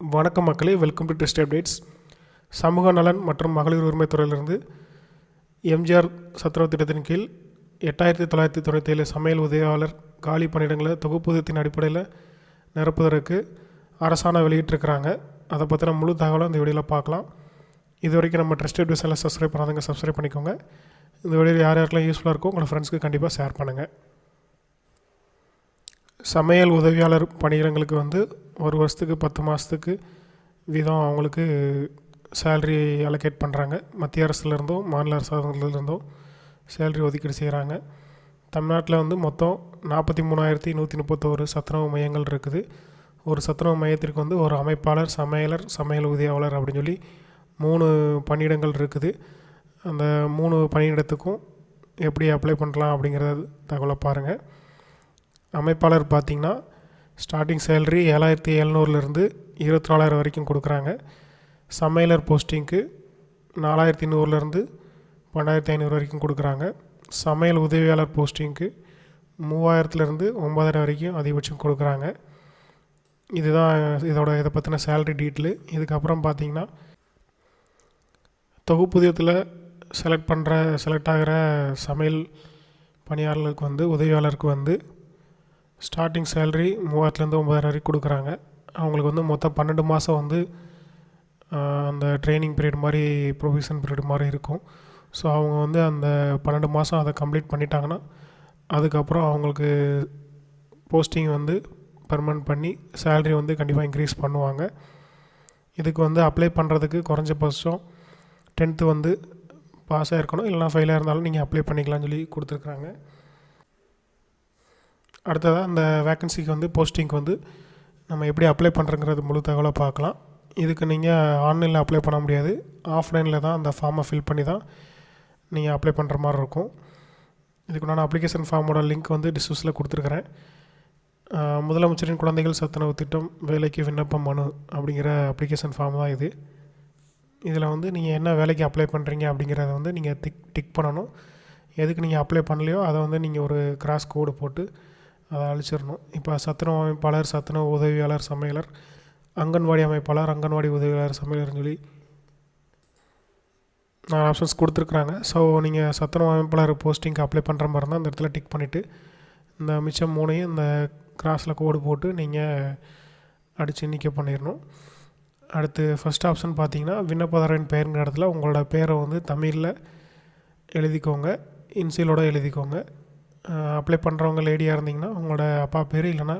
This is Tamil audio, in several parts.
வணக்கம் மக்களே வெல்கம் டு டெஸ்ட் அப்டேட்ஸ் சமூக நலன் மற்றும் மகளிர் உரிமைத்துறையிலிருந்து எம்ஜிஆர் சத்துணவு திட்டத்தின் கீழ் எட்டாயிரத்தி தொள்ளாயிரத்தி தொண்ணூற்றி ஏழு சமையல் உதவியாளர் காலி பணியிடங்களை தொகுப்பூதியத்தின் அடிப்படையில் நிரப்புவதற்கு அரசாணை வெளியிட்டிருக்கிறாங்க. அதை பற்றின முழு தகவலும் இந்த வீடியோவில் பார்க்கலாம். இது வரைக்கும் நம்ம ட்ரஸ்ட் எல்லாம் சப்ஸ்கிரைப் பண்ணாதவங்க சப்ஸ்கிரைப் பண்ணிக்கோங்க. இந்த வீடியோ யார் யாருக்கெல்லாம் யூஸ்ஃபுல்லாக இருக்கோ உங்களோட ஃப்ரெண்ட்ஸ்க்கு கண்டிப்பாக ஷேர் பண்ணுங்கள் சமையல் உதவியாளர் பணியிடங்களுக்கு வந்து ஒரு வருஷத்துக்கு பத்து மாதத்துக்கு வீதம் அவங்களுக்கு சேல்ரி அலோகேட் பண்ணுறாங்க மத்திய அரசுலேருந்தும் மாநில அரசாங்கத்துலேருந்தும் சேல்ரி ஒதுக்கீடு செய்கிறாங்க தமிழ்நாட்டில் வந்து மொத்தம் நாற்பத்தி மூணாயிரத்தி நூற்றி முப்பத்தோரு சத்துணவு மையங்கள் இருக்குது. ஒரு சத்துணவு மையத்திற்கு வந்து ஒரு அமைப்பாளர் சமையலர் சமையல் உதவியாளர் அப்படின்னு சொல்லி மூணு பணியிடங்கள் இருக்குது. அந்த மூணு பணியிடத்துக்கும் எப்படி அப்ளை பண்ணலாம் அப்படிங்கிறத தகவலை பாருங்கள் அமைப்பாளர் பார்த்திங்கன்னா ஸ்டார்டிங் சேலரி ஏழாயிரத்தி எழுநூறுலேருந்து இருபத்தி நாலாயிரம் வரைக்கும் கொடுக்குறாங்க. சமையலர் போஸ்டிங்க்கு நாலாயிரத்தி நூறுலேருந்து பன்னெண்டாயிரத்தி ஐநூறு வரைக்கும் கொடுக்குறாங்க. சமையல் உதவியாளர் போஸ்டிங்க்கு மூவாயிரத்துலேருந்து ஒம்பதாயிரம் வரைக்கும் அதிகபட்சம் கொடுக்குறாங்க. இதுதான் இதோட இதை பற்றின சேலரி டீட்டெயிலு இதுக்கப்புறம் பார்த்தீங்கன்னா தொகுப்புதியத்தில் செலக்ட் பண்ணுற செலக்ட் ஆகிற சமையல் பணியாளர்களுக்கு வந்து உதவியாளருக்கு வந்து ஸ்டார்டிங் சேலரி மூவாயிரத்துலேருந்து ஒம்பதாயிரம் வரைக்கும் கொடுக்குறாங்க. அவங்களுக்கு வந்து மொத்தம் பன்னெண்டு மாதம் வந்து அந்த ட்ரைனிங் பீரியட் மாதிரி ப்ரொவிஷன் பீரியட் மாதிரி இருக்கும். ஸோ அவங்க வந்து அந்த பன்னெண்டு மாதம் அதை கம்ப்ளீட் பண்ணிட்டாங்கன்னா அதுக்கப்புறம் அவங்களுக்கு போஸ்டிங் வந்து பர்மனெண்ட் பண்ணி சேலரி வந்து கண்டிப்பாக இன்க்ரீஸ் பண்ணுவாங்க. இதுக்கு வந்து அப்ளை பண்ணுறதுக்கு குறைஞ்சபட்சம் டென்த்து வந்து பாஸாக இருக்கணும். இல்லைனா ஃபெயிலாக இருந்தாலும் நீங்கள் அப்ளை பண்ணிக்கலாம்னு சொல்லி கொடுத்துருக்குறாங்க. அடுத்ததாக அந்த வேக்கன்சிக்கு வந்து போஸ்டிங்க்கு வந்து நம்ம எப்படி அப்ளை பண்ணுறங்கிறது முழு தகவலை பார்க்கலாம். இதுக்கு நீங்கள் ஆன்லைனில் அப்ளை பண்ண முடியாது. ஆஃப்லைனில் தான் அந்த ஃபார்மை ஃபில் பண்ணி தான் நீங்கள் அப்ளை பண்ணுற மாதிரி இருக்கும். இதுக்கு நான் அப்ளிகேஷன் ஃபார்மோட லிங்க் வந்து டிஸ்கிரிப்ஷனில் கொடுத்துருக்குறேன். முதலமைச்சரின் குழந்தைகள் சத்துணவு திட்டம் வேலைக்கு விண்ணப்பம் மனு அப்படிங்கிற அப்ளிகேஷன் ஃபார்ம் தான் இது. இதில் வந்து நீங்கள் என்ன வேலைக்கு அப்ளை பண்ணுறீங்க அப்படிங்கிறத வந்து நீங்கள் டிக் டிக் பண்ணணும். எதுக்கு நீங்கள் அப்ளை பண்ணலையோ அதை வந்து நீங்கள் ஒரு கிராஸ் கோடு போட்டு அதை அழிச்சிடணும். இப்போ சத்துணவு அமைப்பாளர் சத்துணவு உதவியாளர் சமையலர் அங்கன்வாடி அமைப்பாளர் அங்கன்வாடி உதவியாளர் சமையலர்னு சொல்லி நான் ஆப்ஷன்ஸ் கொடுத்துருக்குறாங்க. ஸோ நீங்கள் சத்துணவு அமைப்பாளர் போஸ்டிங்க்கு அப்ளை பண்ணுற மாதிரி இருந்தால் அந்த இடத்துல டிக் பண்ணிவிட்டு இந்த மிச்சம் மூணையும் இந்த கிராஸில் கோடு போட்டு நீங்கள் அடித்து நிற்க பண்ணிடணும். அடுத்து ஃபஸ்ட் ஆப்ஷன் பார்த்தீங்கன்னா விண்ணப்பதாரின் பெயருங்கிற இடத்துல உங்களோட பேரை வந்து தமிழில் எழுதிக்கோங்க. இன்சியலோட எழுதிக்கோங்க. அப்ளை பண்ணுறவங்க லேடியாக இருந்தீங்கன்னா உங்களோட அப்பா பேர் இல்லைன்னா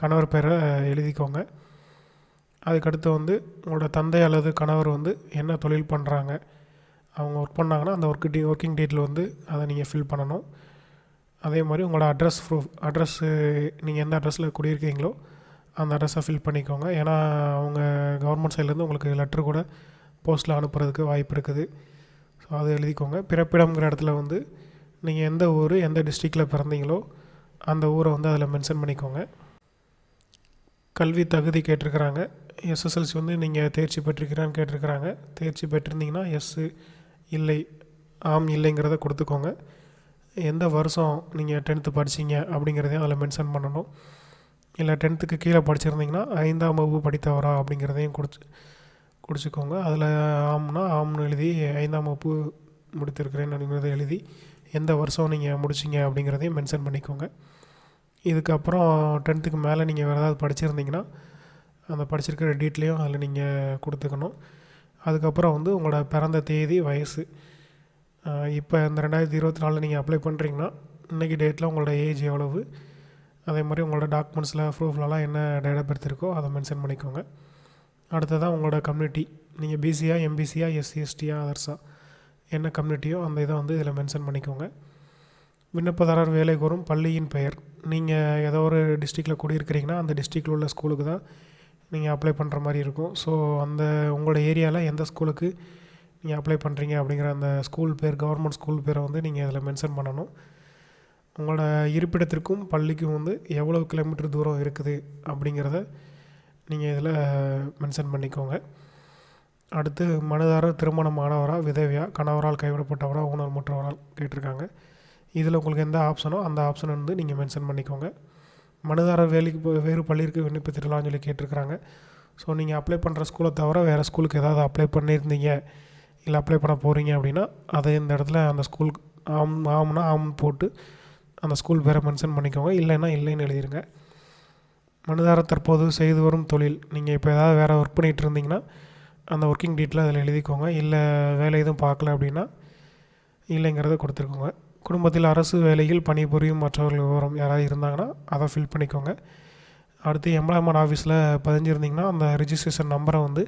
கணவர் பேரை எழுதிக்கோங்க. அதுக்கடுத்து வந்து உங்களோட தந்தை அல்லது கணவர் வந்து என்ன தொழில் பண்ணுறாங்க அவங்க ஒர்க் பண்ணாங்கன்னா அந்த ஒர்க் டே ஒர்க்கிங் டேட்டில் வந்து அதை நீங்கள் ஃபில் பண்ணணும். அதே மாதிரி உங்களோட அட்ரஸ் ப்ரூஃப் அட்ரஸ்ஸு நீங்கள் எந்த அட்ரஸில் குடியிருக்கீங்களோ அந்த அட்ரஸை ஃபில் பண்ணிக்கோங்க. ஏன்னா அவங்க கவர்மெண்ட் சைட்லேருந்து உங்களுக்கு லெட்ரு கூட போஸ்ட்டில் அனுப்புகிறதுக்கு வாய்ப்பு இருக்குது. ஸோ அதை எழுதிக்கோங்க. பிறப்பிடம்ங்கிற இடத்துல வந்து நீங்கள் எந்த ஊர் எந்த டிஸ்ட்ரிக்டில் பிறந்தீங்களோ அந்த ஊரை வந்து அதில் மென்ஷன் பண்ணிக்கோங்க. கல்வி தகுதி கேட்டிருக்கிறாங்க. எஸ்எஸ்எல்சி வந்து நீங்கள் தேர்ச்சி பெற்றிருக்கிறான்னு கேட்டிருக்கிறாங்க. தேர்ச்சி பெற்றிருந்தீங்கன்னா எஸ்ஸு இல்லை ஆம் இல்லைங்கிறத கொடுத்துக்கோங்க. எந்த வருஷம் நீங்கள் டென்த்து படிச்சீங்க அப்படிங்கிறதையும் அதில் மென்ஷன் பண்ணணும். இல்லை டென்த்துக்கு கீழே படிச்சிருந்தீங்கன்னா ஐந்தாம் வகுப்பு படித்தவரா அப்படிங்கிறதையும் கொடுத்து குடிச்சிக்கோங்க அதில் ஆம்னா ஆம்னு எழுதி ஐந்தாம் வகுப்பு முடித்திருக்கிறேன் அப்படிங்கிறத எழுதி எந்த வருஷம் நீங்கள் முடிச்சிங்க அப்படிங்கிறதையும் மென்ஷன் பண்ணிக்கோங்க. இதுக்கப்புறம் டென்த்துக்கு மேலே நீங்கள் வேறு ஏதாவது படிச்சிருந்தீங்கன்னா அந்த படிச்சிருக்கிற டீட்லேயும் அதில் நீங்கள் கொடுத்துக்கணும். அதுக்கப்புறம் வந்து உங்களோட பிறந்த தேதி வயசு. இப்போ இந்த ரெண்டாயிரத்தி இருபத்தி நாலில் நீங்கள் அப்ளை பண்ணுறீங்கன்னா இன்றைக்கி டேட்டில் உங்களோட ஏஜ் எவ்வளவு? அதே மாதிரி உங்களோட டாக்குமெண்ட்ஸில் ப்ரூஃப்லலாம் என்ன டேட் ஆஃப் பர்த் இருக்கோ அதை மென்ஷன் பண்ணிக்கோங்க. அடுத்ததாக உங்களோட கம்யூனிட்டி நீங்கள் பிசியா எம்பிசியா எஸ்சி எஸ்டியா அதர்ஸா என்ன கம்யூனிட்டியோ அந்த இதை வந்து இதில் மென்ஷன் பண்ணிக்கோங்க. விண்ணப்பதாரர் வேலை கோரும் பள்ளியின் பெயர். நீங்கள் ஏதோ ஒரு டிஸ்ட்ரிக்டில் குடியிருக்கிறீங்கன்னா அந்த டிஸ்ட்ரிக்டில் உள்ள ஸ்கூலுக்கு தான் நீங்கள் அப்ளை பண்ணுற மாதிரி இருக்கும். ஸோ அந்த உங்களோட ஏரியாவில் எந்த ஸ்கூலுக்கு நீங்கள் அப்ளை பண்ணுறீங்க அப்படிங்கிற அந்த ஸ்கூல் பேர் கவர்மெண்ட் ஸ்கூல் பேரை வந்து நீங்கள் அதில் மென்ஷன் பண்ணணும். உங்களோட இருப்பிடத்திற்கும் பள்ளிக்கும் வந்து எவ்வளோ கிலோமீட்டர் தூரம் இருக்குது அப்படிங்கிறத நீங்கள் இதில் மென்ஷன் பண்ணிக்கோங்க. அடுத்து மனுதாரர் திருமணமானவரா விதவியா கணவரால் கைவிடப்பட்டவரா ஊனமுற்றவரால் கேட்டிருக்காங்க. இதில் உங்களுக்கு எந்த ஆப்ஷனோ அந்த ஆப்ஷன் வந்து நீங்கள் மென்ஷன் பண்ணிக்கோங்க. மனுதாரர் வேலைக்கு வேறு பள்ளியிற்கு விண்ணப்பித்திடலாம்னு சொல்லி கேட்டிருக்கிறாங்க. ஸோ நீங்கள் அப்ளை பண்ணுற ஸ்கூலை தவிர வேறு ஸ்கூலுக்கு ஏதாவது அப்ளை பண்ணியிருந்தீங்க இல்லை அப்ளை பண்ண போகிறீங்க அப்படின்னா அதை இந்த இடத்துல அந்த ஸ்கூல் ஆம் ஆம்னா ஆம் போட்டு அந்த ஸ்கூல் பேரை மென்ஷன் பண்ணிக்கோங்க. இல்லைன்னா இல்லைன்னு எழுதிருங்க. மனுதாரர் தற்போது செய்து வரும் தொழில் நீங்கள் இப்போ ஏதாவது வேறு ஒர்க் பண்ணிகிட்டு இருந்தீங்கன்னா அந்த ஒர்க்கிங் டீட்டில் அதில் எழுதிக்கோங்க. இல்லை வேலை எதுவும் பார்க்கல அப்படின்னா இல்லைங்கிறத கொடுத்துருக்கோங்க. குடும்பத்தில் அரசு வேலையில் பணிபுரியும் மற்றவர்கள் விவரம் யாராவது இருந்தாங்கன்னா அதை ஃபில் பண்ணிக்கோங்க. அடுத்து எம்ப்ளாய்மெண்ட் ஆஃபீஸில் பதிஞ்சிருந்தீங்கன்னா அந்த ரிஜிஸ்ட்ரேஷன் நம்பரை வந்து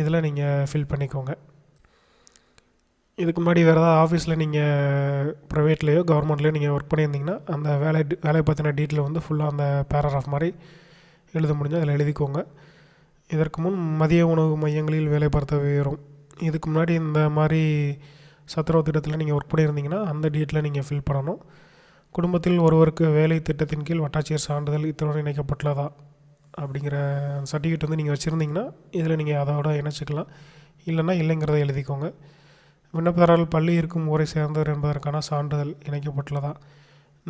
இதில் நீங்கள் ஃபில் பண்ணிக்கோங்க. இதுக்கு முன்னாடி வேறு ஏதாவது ஆஃபீஸில் நீங்கள் ப்ரைவேட்லேயோ கவர்மெண்ட்லேயோ நீங்கள் ஒர்க் பண்ணியிருந்தீங்கன்னா அந்த வேலை வேலையை பற்றின டீட்டெயில் வந்து ஃபுல்லாக அந்த பேராகிராஃப் மாதிரி எழுத முடிஞ்சால் அதில் எழுதிக்கோங்க. இதற்கு முன் மதிய உணவு மையங்களில் வேலை பார்த்த விவரம் இதுக்கு முன்னாடி இந்த மாதிரி சத்துணவு திட்டத்தில் நீங்கள் ஒர்க் பண்ணியிருந்தீங்கன்னா அந்த டீட்டில் நீங்கள் ஃபில் பண்ணணும். குடும்பத்தில் ஒருவருக்கு வேலை திட்டத்தின் கீழ் வட்டாட்சியர் சான்றிதழ் இத்தனோடு இணைக்கப்பட்டுள்ளதா? அப்படிங்கிற சர்டிஃபிகேட் வந்து நீங்கள் வச்சுருந்தீங்கன்னா இதில் நீங்கள் அதோட இணைச்சிக்கலாம். இல்லைன்னா இல்லைங்கிறத எழுதிக்கோங்க. விண்ணப்பதாரர்கள் பள்ளி இருக்கும் ஊரை சேர்ந்தவர் என்பதற்கான சான்றிதழ் இணைக்கப்பட்டுள்ளதா?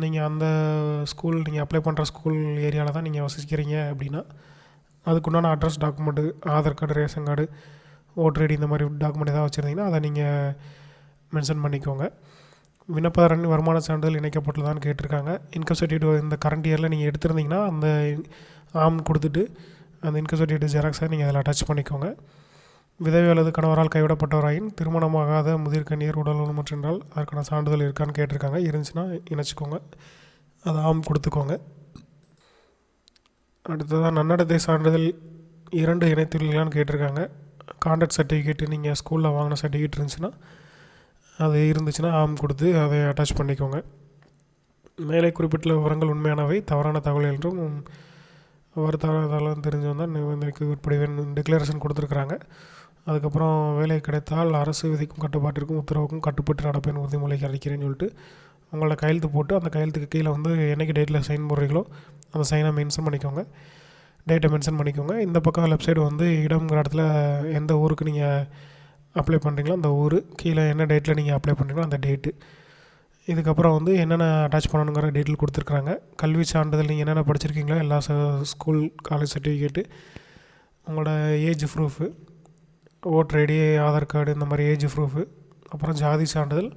நீங்கள் அந்த ஸ்கூல் நீங்கள் அப்ளை பண்ணுற ஸ்கூல் ஏரியாவில் தான் நீங்கள் வசிக்கிறீங்க அப்படின்னா அதுக்குண்டான address document Aadhaar card ration card voter ID இந்த மாதிரி டாக்குமெண்ட் ஏதாவது வச்சுருந்தீங்கன்னா அதை நீங்கள் மென்ஷன் பண்ணிக்கோங்க. விண்ணப்பதாரன் வருமான சான்றிதழ் இணைக்கப்பட்டுள்ளதான்னு கேட்டிருக்காங்க. இன்கம் சர்டிஃபிகேட் இந்த கரண்ட் இயரில் நீங்கள் எடுத்திருந்தீங்கன்னா அந்த ஆம் கொடுத்துட்டு அந்த இன்கம் சர்டிஃபிகேட் ஜெராக்ஸை நீங்கள் அதில் அட்டாச் பண்ணிக்கோங்க. விதவை அல்லது கணவரால் கைவிடப்பட்டவராயின் திருமணமாகாத முதிர்கன்னியர் உடல் ஊனமுற்றென்றால் அதற்கான சான்றிதழ் இருக்கான்னு கேட்டிருக்காங்க. இருந்துச்சுன்னா இணைச்சிக்கோங்க. அதை ஆம் கொடுத்துக்கோங்க. அடுத்ததாக நன்னடத்தை சான்றிதழ் இரண்டு இணைத்துள்ளீங்களான்னு கேட்டிருக்காங்க. கான்டாக்ட் சர்டிஃபிகேட்டு நீங்கள் ஸ்கூலில் வாங்கின சர்டிஃபிகேட் இருந்துச்சுன்னா அது இருந்துச்சுன்னா ஆம் கொடுத்து அதை அட்டாச் பண்ணிக்கோங்க. மேலே குறிப்பிட்டுள்ள விவரங்கள் உண்மையானவை தவறான தகவல் என்றும் ஒரு தவறுதலும் தெரிஞ்சு வந்தால் நிபந்தனைக்கு உட்படுவேன் டிக்ளரேஷன் கொடுத்துருக்குறாங்க. அதுக்கப்புறம் வேலை கிடைத்தால் அரசு விதிக்கும் கட்டுப்பாட்டிற்கும் உத்தரவுக்கும் கட்டுப்பட்டு நடப்பேன் உறுதிமொழி அளிக்கிறேன்னு சொல்லிட்டு உங்களோட கையெழுத்து போட்டு அந்த கையெழுத்துக்கு கீழே வந்து என்றைக்கு டேட்டில் சைன் போடுறீங்களோ அந்த சைனை மென்ஷன் பண்ணிக்கோங்க. டேட்டை மென்ஷன் பண்ணிக்கோங்க. இந்த பக்கம் லெஃப்ட் சைடு வந்து இடம்ங்கிற இடத்துல எந்த ஊருக்கு நீங்கள் அப்ளை பண்ணுறீங்களோ அந்த ஊர் கீழே என்ன டேட்டில் நீங்கள் அப்ளை பண்ணுறீங்களோ அந்த டேட்டு இதுக்கப்புறம் வந்து என்னென்ன அட்டாச் பண்ணணுங்கிற டீட்டெயில் கொடுத்துருக்குறாங்க. கல்வி சான்றிதழ் நீங்கள் என்னென்ன படிச்சிருக்கீங்களோ எல்லா ஸ்கூல் காலேஜ் சர்டிஃபிகேட்டு உங்களோட age proof voter ID Aadhaar card இந்த மாதிரி ஏஜ் ப்ரூஃபு அப்புறம் ஜாதி சான்றிதழ்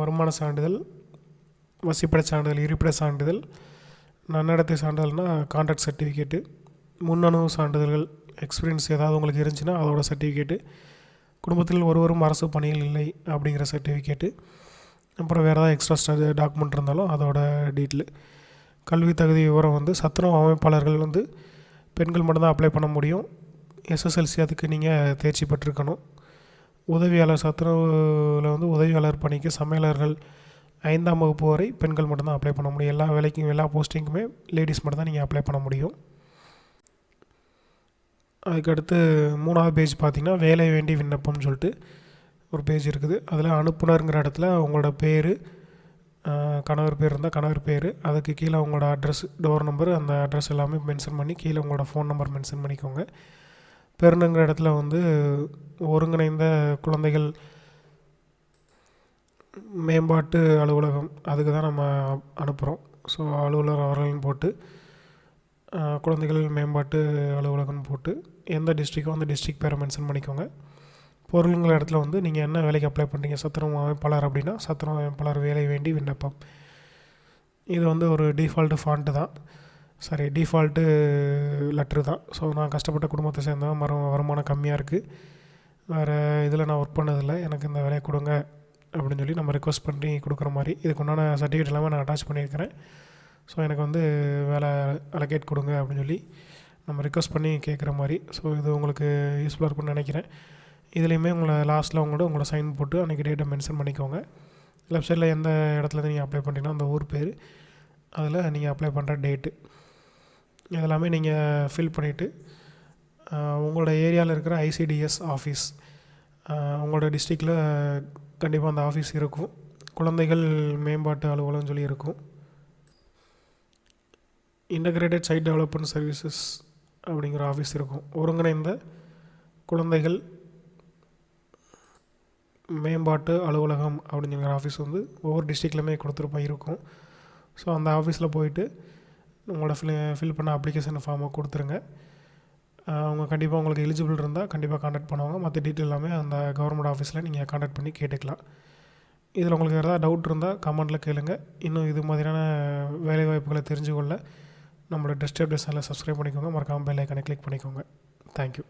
வருமான சான்றிதழ் வசிப்பிட சான்றிதழ் இருப்பிட சான்றிதழ் நன்னடத்தை சான்றிதழ்னால் கான்ட்ராக்ட் சர்டிஃபிகேட்டு முன்னணு சான்றிதழ்கள் எக்ஸ்பீரியன்ஸ் ஏதாவது உங்களுக்கு இருந்துச்சுன்னா அதோட சர்டிஃபிகேட்டு குடும்பத்தில் ஒருவரும் அரசு பணியில் இல்லை அப்படிங்கிற சர்டிஃபிகேட்டு அப்புறம் வேறு ஏதாவது எக்ஸ்ட்ரா ஸ்டா டாக்குமெண்ட் இருந்தாலும் அதோட டீட்டெயில் கல்வி தகுதி விவரம் வந்து சத்துணவு அமைப்பாளர்கள் வந்து பெண்கள் மட்டும்தான் அப்ளை பண்ண முடியும். எஸ்எஸ்எல்சி அதுக்கு நீங்கள் தேர்ச்சி பெற்றிருக்கணும். உதவியாளர் சத்துணவில் வந்து உதவியாளர் பணிக்கு சமையலர்கள் ஐந்தாம் வகுப்பு வரை பெண்கள் மட்டும்தான் அப்ளை பண்ண முடியும். எல்லா வேலைக்கும் எல்லா போஸ்டிங்குமே லேடிஸ் மட்டும்தான் நீங்கள் அப்ளை பண்ண முடியும். அதுக்கடுத்து மூணாவது பேஜ் பார்த்திங்கன்னா வேலை வேண்டி விண்ணப்பம்னு சொல்லிட்டு ஒரு பேஜ் இருக்குது. அதில் அனுப்புனருங்கிற இடத்துல உங்களோட பேர் கணவர் பேர் இருந்தால் கணவர் பேர் அதுக்கு கீழே உங்களோட அட்ரஸ் டோர் நம்பர் அந்த அட்ரஸ் எல்லாமே மென்ஷன் பண்ணி கீழே உங்களோட ஃபோன் நம்பர் மென்ஷன் பண்ணிக்கோங்க. பெருணுங்கிற இடத்துல வந்து ஒருங்கிணைந்த குழந்தைகள் மேம்பாட்டு அலுவலகம் அதுக்கு தான் நம்ம அனுப்புகிறோம் ஸோ அலுவலர் அவர்கள்னு போட்டு குழந்தைகள் மேம்பாட்டு அலுவலகம்னு போட்டு எந்த டிஸ்ட்ரிக்கோ அந்த டிஸ்ட்ரிக் பேரை மென்ஷன் பண்ணிக்கோங்க. பொருளுங்கிற இடத்துல வந்து நீங்கள் என்ன வேலைக்கு அப்ளை பண்ணுறீங்க சத்திரம் அமைப்பாளர் அப்படின்னா சத்திரம் அமைப்பாளர் வேலை வேண்டி விண்ணப்பம். இது வந்து ஒரு டிஃபால்ட்டு ஃபாண்ட்டு தான். சாரி டிஃபால்ட்டு லெட்ரு தான். ஸோ நான் கஷ்டப்பட்ட குடும்பத்தை சேர்ந்தவன் மரம் வருமானம் கம்மியாக இருக்குது வேறு இதில் நான் ஒர்க் பண்ணதில்லை. எனக்கு இந்த வேலையை கொடுங்க. அப்படின்னு சொல்லி நம்ம ரிக்வஸ்ட் பண்ணி கொடுக்குற மாதிரி. இதுக்கு உண்டான சர்டிஃபிகேட் எல்லாமே நான் அட்டாச் பண்ணியிருக்கிறேன். ஸோ எனக்கு வந்து வேலை அலகேட் கொடுங்க அப்படின்னு சொல்லி நம்ம ரிக்வஸ்ட் பண்ணி கேட்குற மாதிரி. ஸோ இது உங்களுக்கு யூஸ்ஃபுல்லாக இருக்கும்னு நினைக்கிறேன். இதுலேயுமே உங்களை லாஸ்ட்டில் உங்களோட உங்களோட சைன் போட்டு அன்றைக்கி டேட்டை மென்ஷன் பண்ணிக்கோங்க. லெஃப்ட் சைடில் எந்த இடத்துல நீங்கள் அப்ளை பண்ணுறீங்கன்னா அந்த ஊர் பேர் அதில் நீங்கள் அப்ளை பண்ணுற டேட்டு இதெல்லாமே நீங்கள் ஃபில் பண்ணிவிட்டு உங்களோட ஏரியாவில் இருக்கிற ஐசிடிஎஸ் ஆஃபீஸ் உங்களோட டிஸ்ட்ரிக்டில் கண்டிப்பாக அந்த ஆஃபீஸ் இருக்கும். குழந்தைகள் மேம்பாட்டு அலுவலகம் சொல்லி இருக்கும். இன்டகிரேட்டட் சைட் டெவலப்மெண்ட் சர்வீசஸ் அப்படிங்கிற ஆஃபீஸ் இருக்கும். ஒருங்கிணைந்த குழந்தைகள் மேம்பாட்டு அலுவலகம் அப்படிங்கிற ஆஃபீஸ் வந்து ஒவ்வொரு டிஸ்ட்ரிக்ட்லையுமே கொடுத்துருப்போம் இருக்கும். ஸோ அந்த ஆஃபீஸில் போயிட்டு உங்களோட ஃபில் ஃபில் பண்ண அப்ளிகேஷன் ஃபார்மை கொடுத்துருங்க. அவங்க கண்டிப்பாக உங்களுக்கு எலிஜிபிள் இருந்தால் கண்டிப்பாக காண்டாக்ட் பண்ணுவாங்க. மற்ற டீட்டெயில் எல்லாமே அந்த கவர்மெண்ட் ஆஃபீஸில் நீங்கள் காண்டாக்ட் பண்ணி கேட்டுக்கலாம். இதில் உங்களுக்கு எதாவது டவுட் இருந்தால் கமெண்ட்டில் கேளுங்கள் இன்னும் இது மாதிரியான வேலைவாய்ப்புகளை வாய்ப்புகளை தெரிஞ்சுக்கொள்ள நம்மளோட டெஸ்ட் அப்டேஷனில் சப்ஸ்கிரைப் பண்ணிக்கோங்க. மறக்காமல் பெல் ஐக்கனை கிளிக் பண்ணிக்கோங்க. தேங்க்யூ